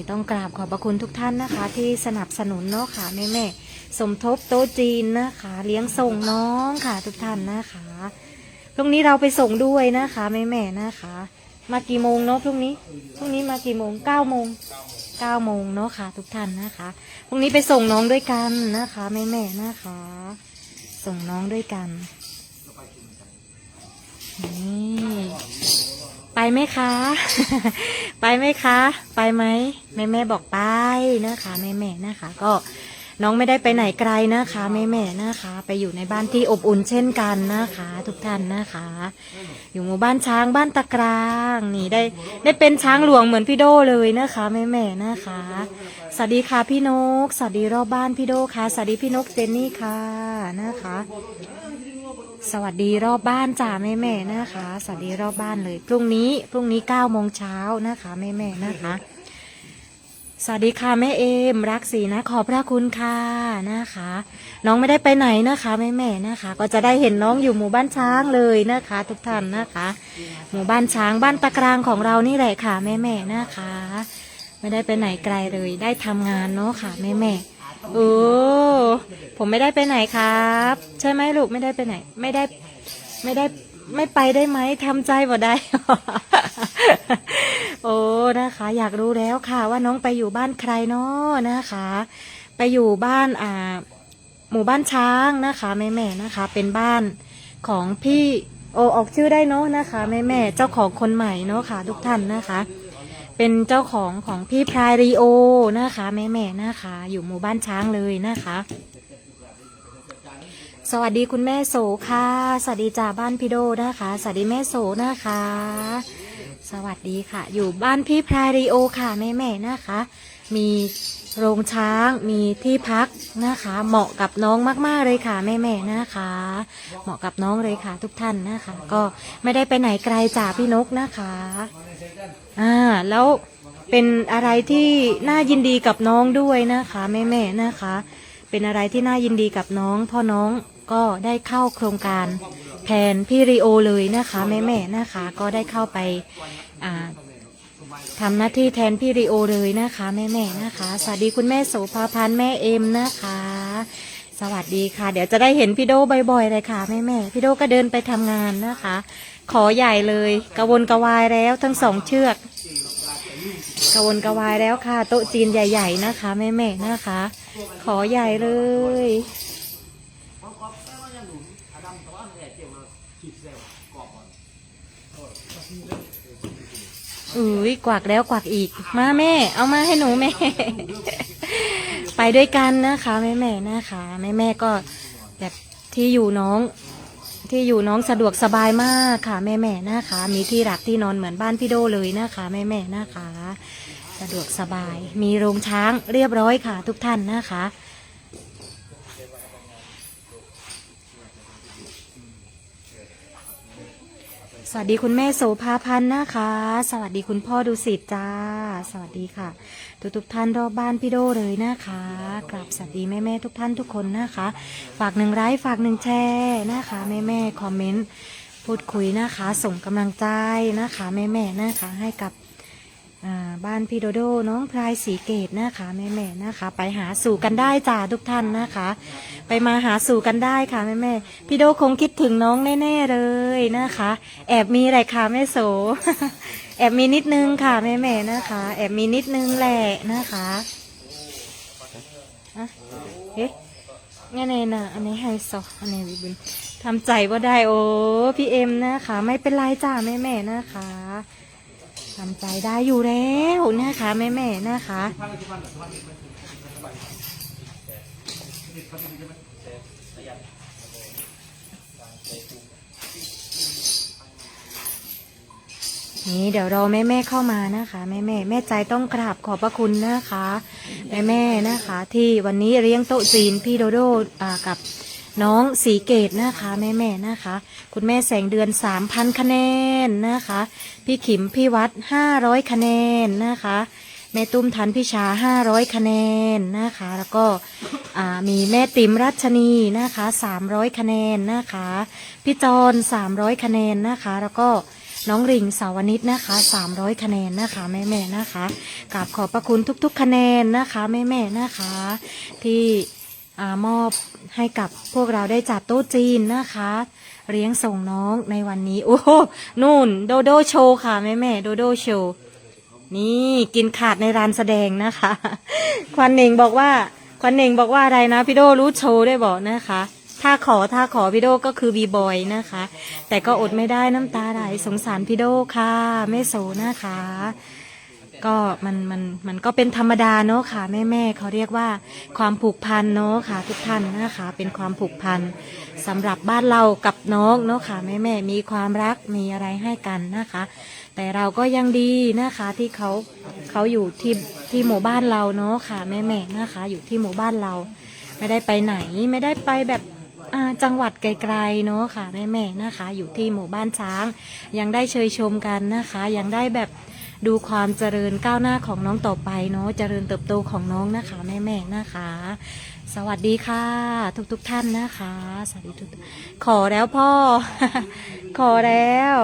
นี่ต้องกราบขอบพระคุณทุกท่านนะคะ ที่สนับสนุนเนาะค่ะแม่แม่สมทบโต๊ะจีนนะคะ เลี้ยงส่งน้องค่ะทุกท่านนะคะพรุ่งนี้เราไปส่งด้วยนะคะแม่แม่นะคะ มากี่โมงเนาะพรุ่งนี้พรุ่งนี้มากี่โมงเก้าโมงเก้าโมงเนาะค่ะ ทุกท่านนะคะพรุ่งนี้ไปส่งน้องด้วยกันนะคะแม่แม่นะคะ ส่งน้องด้วยกันนี่ ไปไหมคะ ไปไหมคะ ไปไหมแม่แม่บอกไปนะคะแม่แม่นะคะ ก็น้องไม่ได้ไปไหนไกลนะคะ แม่แม่นะคะ ไปอยู่ในบ้านที่อบอุ่นเช่นกันนะคะ ทุกท่านนะคะ อยู่หมู่บ้านช้างบ้านตะกรางนี่ได้ได้เป็นช้างหลวงเหมือนพี่โดเลยนะคะแม่แม่นะคะสวัสดีค่ะพี่นกสวัสดีรอบบ้านพี่โดค่ะสวัสดีพี่นกเจนนี่ค่ะนะคะ สวัสดีรอบบ้านจ้าแม่แม่นะคะ สวัสดีรอบบ้านเลย พรุ่งนี้พรุ่งนี้เก้าโมงเช้านะคะแม่แม่นะคะ สวัสดีค่ะแม่เอม รักสีนะขอบพระคุณค่ะนะคะ น้องไม่ได้ไปไหนนะคะแม่แม่นะคะ ก็จะได้เห็นน้องอยู่หมู่บ้านช้างเลยนะคะ ทุกท่านนะคะ หมู่บ้านช้างบ้านตะกรางของเรานี่แหละค่ะแม่แม่นะคะ ไม่ได้ไปไหนไกลเลย ได้ทำงานเนาะค่ะแม่แม่ โอ้ผมไม่ได้ไปไหนครับ ใช่ไหมลูกไม่ได้ไปไหน ไม่ได้ไม่ได้ไม่ไปได้ไหมทำใจบ่ได้ โอ้นะคะ อยากรู้แล้วค่ะว่าน้องไปอยู่บ้านใครเนาะนะคะ ไปอยู่บ้านอ่า หมู่บ้านช้างนะคะแม่แม่นะคะ เป็นบ้านของพี่โอออกชื่อได้เนาะนะคะแม่แม่เจ้าของคนใหม่เนาะค่ะ ทุกท่านนะคะ เป็นเจ้าของของพี่พรายรีโอนะคะแม่แม่นะคะ อยู่หมู่บ้านช้างเลยนะคะ สวัสดีคุณแม่โสค่ะ สวัสดีจ่าบ้านพี่โดนะคะ สวัสดีแม่โสนะคะ สวัสดีค่ะ อยู่บ้านพี่พรายรีโอค่ะแม่แม่นะคะ มี โรงช้างมีที่พักนะคะ เหมาะกับน้องมาก ๆ เลยค่ะแม่แม่ๆนะคะ เหมาะกับน้องเลยค่ะ ทุกท่านนะคะ ก็ไม่ได้ไปไหนไกลจากพี่นกนะคะอ่าแล้วเป็นอะไรที่น่ายินดีกับน้องด้วยนะคะ แม่แม่ๆนะคะ เป็นอะไรที่น่ายินดีกับน้องพ่อน้องก็ได้เข้าโครงการแทนพี่ริโอเลยนะคะ แม่แม่ๆนะคะ ก็ได้เข้าไปอ่า ทำหน้าที่แทนพี่ริโอเลยนะคะแม่แม่นะคะ สวัสดีคุณแม่โสภาพันธ์แม่เอ็มนะคะ สวัสดีค่ะ เดี๋ยวจะได้เห็นพี่โดบ่อยๆเลยค่ะแม่แม่พี่โดก็เดินไปทำงานนะคะ ขอใหญ่เลยกระวนกระวายแล้วทั้งสองเชือกกระวนกระวายแล้วค่ะ โต๊ะจีนใหญ่ ๆ นะคะแม่แม่นะคะ ขอใหญ่เลย อุ้ยกวักแล้วกวักอีก มาแม่ เอามาให้หนูแม่ ไปด้วยกันนะคะแม่แม่นะคะแม่แม่ก็แบบที่อยู่น้อง ที่อยู่น้องสะดวกสบายมากค่ะ แม่แม่นะคะ มีที่หลักที่นอนเหมือนบ้านพี่โดเลยนะคะ แม่แม่นะคะ สะดวกสบาย มีโรงช้างเรียบร้อยค่ะ ทุกท่านนะคะ สวัสดีคุณแม่โสภาพันธ์นะคะ สวัสดีคุณพ่อดุสิตจ้า สวัสดีค่ะ ทุกทุกท่านรอบบ้านพี่โดเลยนะคะกราบสวัสดีแม่แม่ทุกท่านทุกคนนะคะ ฝากหนึ่งไลค์ฝากหนึ่งแชร์นะคะแม่แม่คอมเมนต์พูดคุยนะคะ ส่งกำลังใจนะคะแม่แม่นะคะให้กับ บ้านพี่โดโดน้องพลายสีเกตนะคะแม่แม่นะคะ ไปหาสู่กันได้จ้าทุกท่านนะคะ ไปมาหาสู่กันได้ค่ะแม่แม่พี่โดคงคิดถึงน้องแน่ๆเลยนะคะ แอบมีอะไรค่ะแม่โส แอบมีนิดนึงค่ะแม่แม่นะคะ แอบมีนิดนึงแหละนะคะอะเอ๊ะงั้นเองนะอันนี้ไฮโซอันนี้วิบุญทำใจว่าได้โอ้พี่เอ็มนะคะ ไม่เป็นไรจ้าแม่แม่นะคะ ทำใจได้อยู่แล้วนะคะแม่แม่นะคะนี่เดี๋ยวรอแม่แม่เข้ามานะคะแม่แม่แม่ใจต้องกราบขอบพระคุณนะคะ แม่แม่นะคะ ที่วันนี้เลี้ยงโต๊ะจีนพี่โดโดกับ น้องสีเกตนะคะ แม่แม่นะคะ คุณแม่แสงเดือนสามพันคะแนนนะคะ พี่ขิมพี่วัดห้าร้อยคะแนนนะคะแม่ตุ้มทันพิชาห้าร้อยคะแนนนะคะ แล้วก็มีแม่ติ๋มรัชนีนะคะสามร้อยคะแนนนะคะ พี่จอนสามร้อยคะแนนนะคะ แล้วก็น้องริงสาวนิตนะคะ 300 คะแนนนะคะแม่แม่นะคะกราบขอบพระคุณทุก ๆ คะแนนนะคะแม่แม่นะคะ ที่ มอบให้กับพวกเราได้จัดโต๊ะจีนนะคะ เลี้ยงส่งน้องในวันนี้ โอ้โหนู่น โดโดโชว์ค่ะแม่แม่โดโดโชว์นี่กินขาดในร้านแสดงนะคะ ควันเน่งบอกว่า ควันเน่งบอกว่าอะไรนะพี่โดรู้โชว์ได้บอกนะคะ ถ้าขอถ้าขอพี่โดก็คือบีบอยนะคะ แต่ก็อดไม่ได้น้ำตาไหลสงสารพี่โดค่ะแม่โสนะคะ ก็มันมันมันก็เป็นธรรมดาเนาะค่ะ แม่แม่เขาเรียกว่าความผูกพันเนาะค่ะ ทุกท่านนะคะเป็นความผูกพันสำหรับบ้านเรากับน้องเนาะค่ะแม่แม่มีความรักมีอะไรให้กันนะคะ แต่เราก็ยังดีนะคะที่เขาเขาอยู่ที่ที่หมู่บ้านเราเนาะค่ะแม่แม่นะคะ อยู่ที่หมู่บ้านเรา ไม่ได้ไปไหนไม่ได้ไปแบบจังหวัดไกลๆเนาะค่ะแม่แม่ๆนะคะ อยู่ที่หมู่บ้านช้าง ยังได้เชยชมกันนะคะ ยังได้แบบ ดูความเจริญก้าวหน้าของน้องต่อไปเนาะเจริญเติบโตของน้องนะคะแม่แม่นะคะ สวัสดีค่ะ ทุกๆทท่านนะคะ สวัสดีทุกขอแล้วพ่อ ขอแล้ว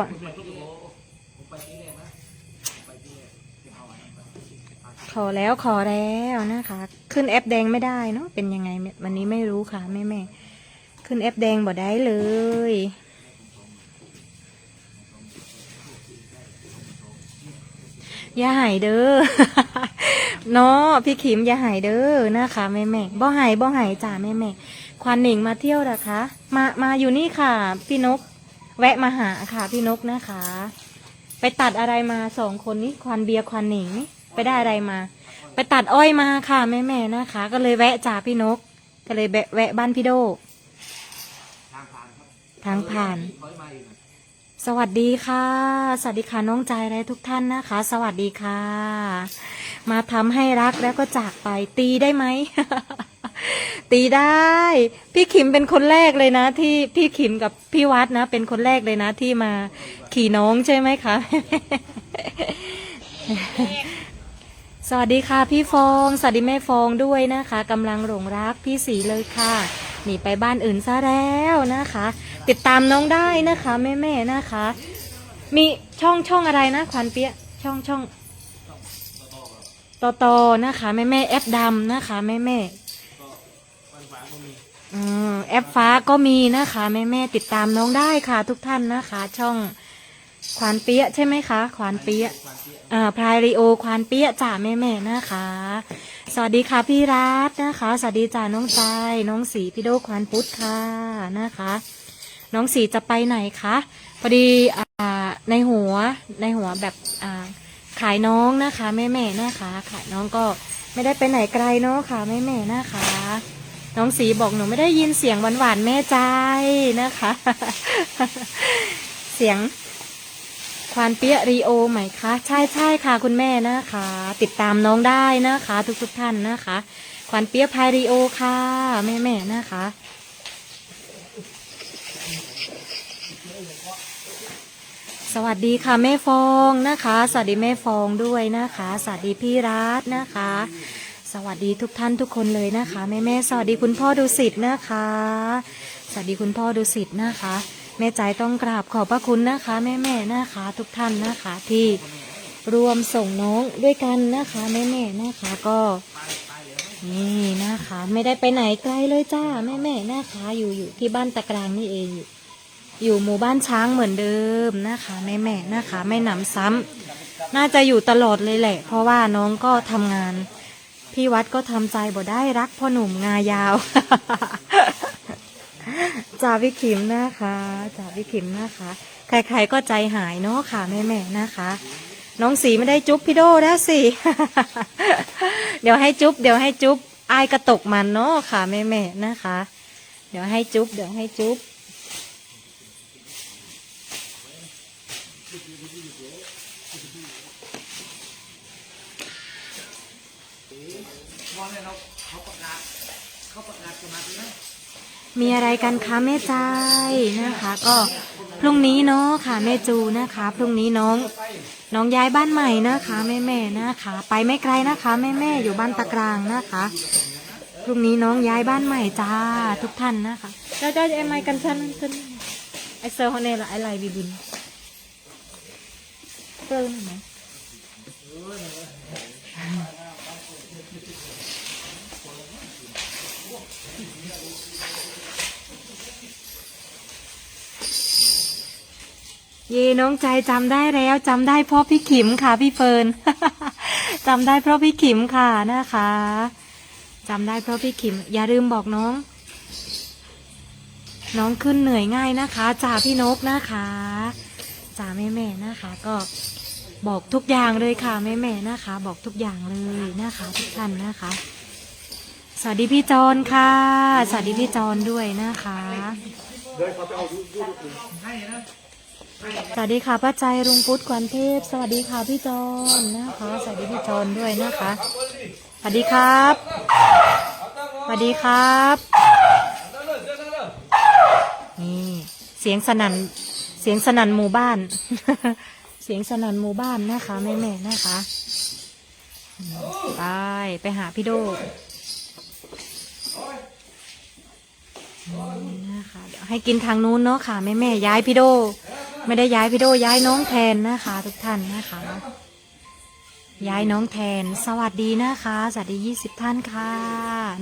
ขอแล้วขอแล้วนะคะ ขึ้นแอปแดงไม่ได้เนาะเป็นยังไงวันนี้ไม่รู้ค่ะแม่แม่ขึ้นแอปแดงบ่ได้เลย อย่าหายเด้อเนาะพี่ขิมอย่าหายเด้อนะคะแม่แม่บ่หายบ่หายจ้าแม่แม่ควันหนิงมาเที่ยวเหรอคะ มามาอยู่นี่ค่ะ พี่นก แวะมาหาค่ะ พี่นกนะคะ ไปตัดอะไรมาสองคนนี้ควันเบียร์ควันหนิงนี่ไปได้อะไรมา ไปตัดอ้อยมาค่ะแม่แม่นะคะ ก็เลยแวะจ่าพี่นก ก็เลยแวะแวะบ้านพี่โดทางผ่าน สวัสดีค่ะ สวัสดีค่ะน้องใจและทุกท่านนะคะ สวัสดีค่ะ มาทำให้รักแล้วก็จากไปตีได้ไหม ตีได้ พี่ขิมเป็นคนแรกเลยนะ ที่พี่ขิมกับพี่วัดนะ เป็นคนแรกเลยนะที่มาขี่น้องใช่ไหมคะ สวัสดีค่ะพี่ฟอง สวัสดีแม่ฟองด้วยนะคะกำลังหลงรักพี่สีเลยค่ะ หนีไปบ้านอื่นซะแล้วนะคะ ติดตามน้องได้นะคะแม่แม่นะคะ มีช่องช่องอะไรนะ ควันเปียช่องช่องต่อต่อนะคะแม่แม่แอปดำนะคะแม่แม่อแอปฟ้าก็มีนะคะแม่แม่ติดตามน้องได้ค่ะ ทุกท่านนะคะ ช่อง ขวานเปียะใช่ไหมคะขวานเปียะอ่าพรายริโอควานเปี้ยจ่าแม่แม่นะคะ สวัสดีค่ะพี่รัตนะคะ สวัสดีจ่าน้องใจน้องสีพี่โดควานพุทธค่ะนะคะ น้องสีจะไปไหนคะพอดีอ่าในหัวในหัวแบบอ่าขายน้องนะคะแม่แม่นะคะขายน้องก็ไม่ได้ไปไหนไกลเนาะค่ะแม่แม่นะคะ น้องสีบอกหนูไม่ได้ยินเสียงหวานๆแม่ใจนะคะ เสียง ควานเปียรีโอไหมคะ ใช่ใช่ค่ะคุณแม่นะคะ ติดตามน้องได้นะคะ ทุกทุกท่านนะคะ ควานเปียพายรีโอค่ะแม่แม่นะคะ สวัสดีค่ะแม่ฟองนะคะ สวัสดีแม่ฟองด้วยนะคะ สวัสดีพี่รัตนะคะ สวัสดีทุกท่านทุกคนเลยนะคะแม่แม่สวัสดีคุณพ่อดุสิตนะคะ สวัสดีคุณพ่อดุสิตนะคะ แม่ใจต้องกราบขอบพระคุณนะคะ แม่แม่นะคะทุกท่านนะคะที่รวมส่งน้องด้วยกันนะคะแม่แม่นะคะก็นี่นะคะ ไม่ได้ไปไหนไกลเลยจ้าแม่แม่นะคะอยู่อยู่ที่บ้านตะกรางนี่เอง อยู่หมู่บ้านช้างเหมือนเดิมนะคะแม่แม่นะคะ ไม่หนำซ้ำน่าจะอยู่ตลอดเลยแหละ เพราะว่าน้องก็ทำงานพี่วัดก็ทำใจบ่ได้รักพ่อหนุ่มงายาว จ่าพี่ขิมนะคะจ่าพี่ขิมนะคะ ใครๆก็ใจหายเนาะค่ะแม่ๆนะคะ น้องสีไม่ได้จุ๊บพี่โดแล้วสิ เดี๋ยวให้จุ๊บเดี๋ยวให้จุ๊บอายกระตกมันเนาะค่ะแม่ๆนะคะ เดี๋ยวให้จุ๊บเดี๋ยวให้จุ๊บเขาประกาศเขาประกาศสมี มีอะไรกันคะแม่ใจนะคะ ก็พรุ่งนี้เนาะค่ะแม่จูนะคะ พรุ่งนี้น้องน้องย้ายบ้านใหม่นะคะแม่แม่นะคะ ไปไม่ไกลนะคะแม่แม่อยู่บ้านตะกรางนะคะพรุ่งนี้น้องย้ายบ้านใหม่จ้าทุกท่านนะคะเจ้าเจ้าไอ้ไม้กันชันขึ้นไอเซอร์ฮอนเนลไอไลบีบินเติมไหม เยน้องใจจำได้แล้วจำได้เพราะพี่ขิมค่ะ พี่เฟิร์นจำได้เพราะพี่ขิมค่ะนะคะจำได้เพราะพี่ขิม อย่าลืมบอกน้อง น้องขึ้นเหนื่อยง่ายนะคะจ่าพี่นกนะคะจ่าแม่แม่นะคะ ก็บอกทุกอย่างเลยค่ะแม่แม่นะคะ บอกทุกอย่างเลยนะคะ ทุกท่านนะคะ สวัสดีพี่จอนค่ะ สวัสดีพี่จอนด้วยนะคะ สวัสดีค่ะป้าใจรุงพุทธกวนเทพ สวัสดีค่ะพี่จอนนะคะ สวัสดีพี่จอนด้วยนะคะ สวัสดีครับ สวัสดีครับ นี่เสียงสนั่นเสียงสนั่นหมู่บ้าน เสียงสนั่นหมู่บ้านนะคะแม่แม่ๆนะคะไปไปหาพี่โดนะคะเดี๋ยวให้กินทางนู้นเนาะค่ะแม่แม่ๆย้ายพี่โด ไม่ได้ย้ายพี่โดย้ายน้องแทนนะคะ ทุกท่านนะคะ ย้ายน้องแทน สวัสดีนะคะ สวัสดียี่สิบท่านค่ะ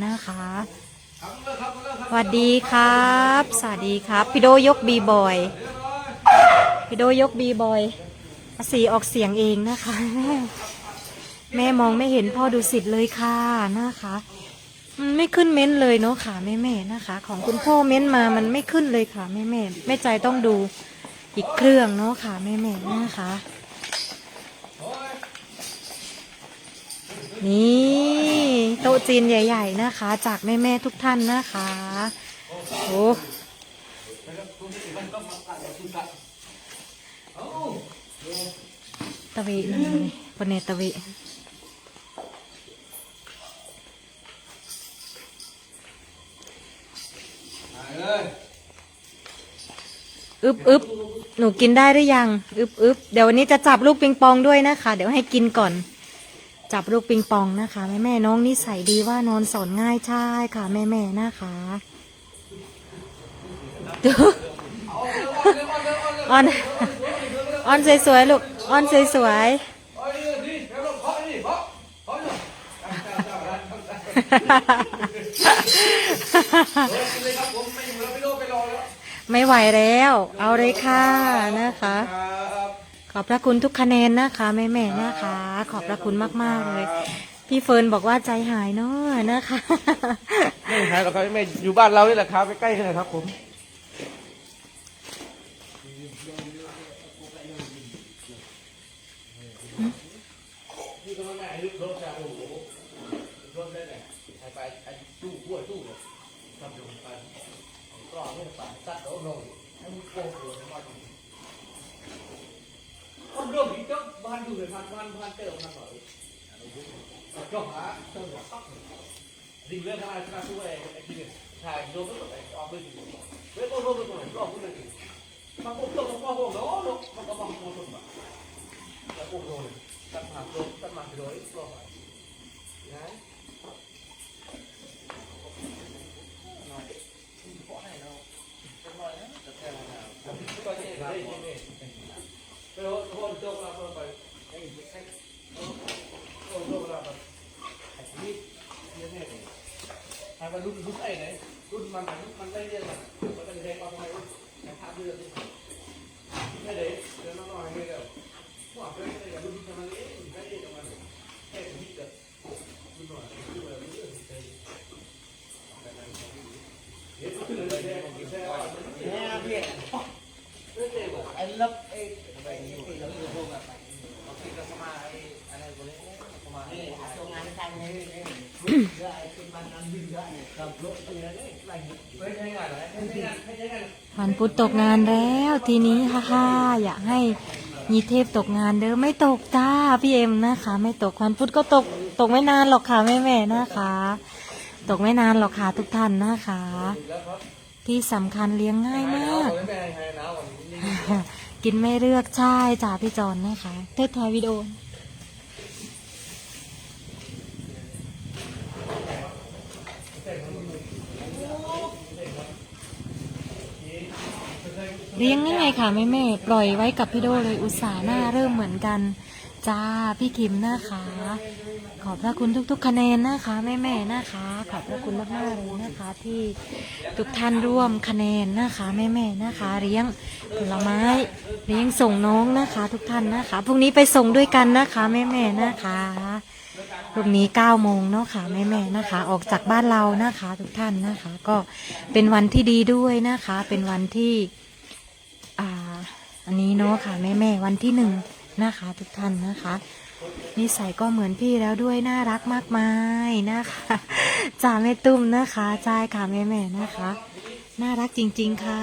นะคะสวัสดีครับ สวัสดีครับพี่โดยกบีบอยพี่โดยกบีบอยสีออกเสียงเองนะคะ แม่มองไม่เห็นพ่อดูสิทธิ์เลยค่ะนะคะมันไม่ขึ้นเม้นเลยเนาะค่ะแม่แม่นะคะ ของคุณพ่อเม้นมามันไม่ขึ้นเลยค่ะแม่แม่แม่ใจต้องดู อีกเครื่องเนาะค่ะแม่แม่นะคะ นี่โต๊ะจีนใหญ่ ๆนะคะ จากแม่ๆทุกท่านนะคะโอ้ตะเวนี่ปนเนตะเว อึบอึบหนูกินได้หรือยังอึบอึบเดี๋ยววันนี้จะจับลูกปิงปองด้วยนะคะ เดี๋ยวให้กินก่อน จับลูกปิงปองนะคะ แม่แม่น้องนิสัยดีว่านอนสอนง่ายใช่ค่ะแม่แม่นะคะออนออนสวยๆลูกออนสวยๆ ไม่ไหวแล้ว เอาเลยค่ะนะคะ ขอบพระคุณทุกคะแนนนะคะแม่แม่ๆนะคะ ขอบพระคุณมากๆเลย พี่เฟิร์นบอกว่าใจหายเนาะนะคะ ไม่หายหรอกครับไม่อยู่บ้านเรานี่แหละครับใกล้ๆกันเลย ครับผม con đường thì trước ban đủ để ban ban ban tệ ban nói cho hả cho nó tóc dình lên hai chúng ta xua này cái gì thải vô cái cái ở bên với con rô cái này nó cũng được mà cũng được qua hồ đó nó nó có bằng hồ thôi mà là hồ rồi tận hạt rồi tận mặt rồi rồi đấy nói cái coi như đây như này ไปโหดโจกเราไปไอ้ไอ้โหดโจกเราไปไอ้นี่เนี่ยเนี่ยทางมันรุ่นรุ่นไอ้ไหนรุ่นมันมันได้เรียนมั วเป็นอะไรรุ่นที่มันเอ๊ะได้เรียนกับมันแค่ถึงที่เกิดรุ่นหน่อยรุ่นอะไรรุ่นเรื่องใจเดี๋ยวขึ้นเลยแค่แค่เนี่ยเพี้ยนเรื่องเด็กไอ้ลับไอ้วันพุธตกงานแล้วทีนี้ฮ่าฮ่าอยากให้ยีเทพตกงานเด้อไม่ตกจ้าพี่เอ็มนะคะ ไม่ตกวันพุธก็ตกตกไม่นานหรอกค่ะแม่แม่นะคะ ตกไม่นานหรอกค่ะทุกท่านนะคะ ที่สำคัญเลี้ยงง่ายมาก กินไม่เลือกใช่จ้าพี่จอนนะคะเทศไทยวิดีโอเลี้ยงนี่ไงค่ะแม่แม่ปล่อยไว้กับพี่โดเลยอุตส่าห์หน้าเริ่มเหมือนกัน จ้าพี่คิมนะคะ ขอบพระคุณทุกๆ คะแนนนะคะแม่แม่ๆนะคะ ขอบพระคุณมากๆเลยนะคะ ที่ทุกท่านร่วมคะแนนนะคะแม่แม่ๆนะคะ เลี้ยงผลไม้เลี้ยงส่งน้องนะคะ ทุกท่านนะคะพรุ่งนี้ไปส่งด้วยกันนะคะแม่แม่ๆนะคะพรุ่งนี้9โมงเนาะค่ะแม่แม่ๆนะคะ ออกจากบ้านเรานะคะ ทุกท่านนะคะ ก็เป็นวันที่ดีด้วยนะคะ เป็นวันที่อ่าอันนี้เนาะค่ะแม่แม่ๆวันที่หนึ่ง นะคะทุกท่านนะคะนิสัยก็เหมือนพี่แล้วด้วยน่ารักมากมายนะคะจ่าแม่ตุ้มนะคะใช่ค่ะแม่แม่นะคะ น่ารักจริง ๆค่ะ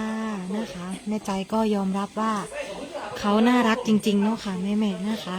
นะคะแม่ใจก็ยอมรับว่าเขาน่ารักจริงๆเนาะค่ะแม่แม่นะคะ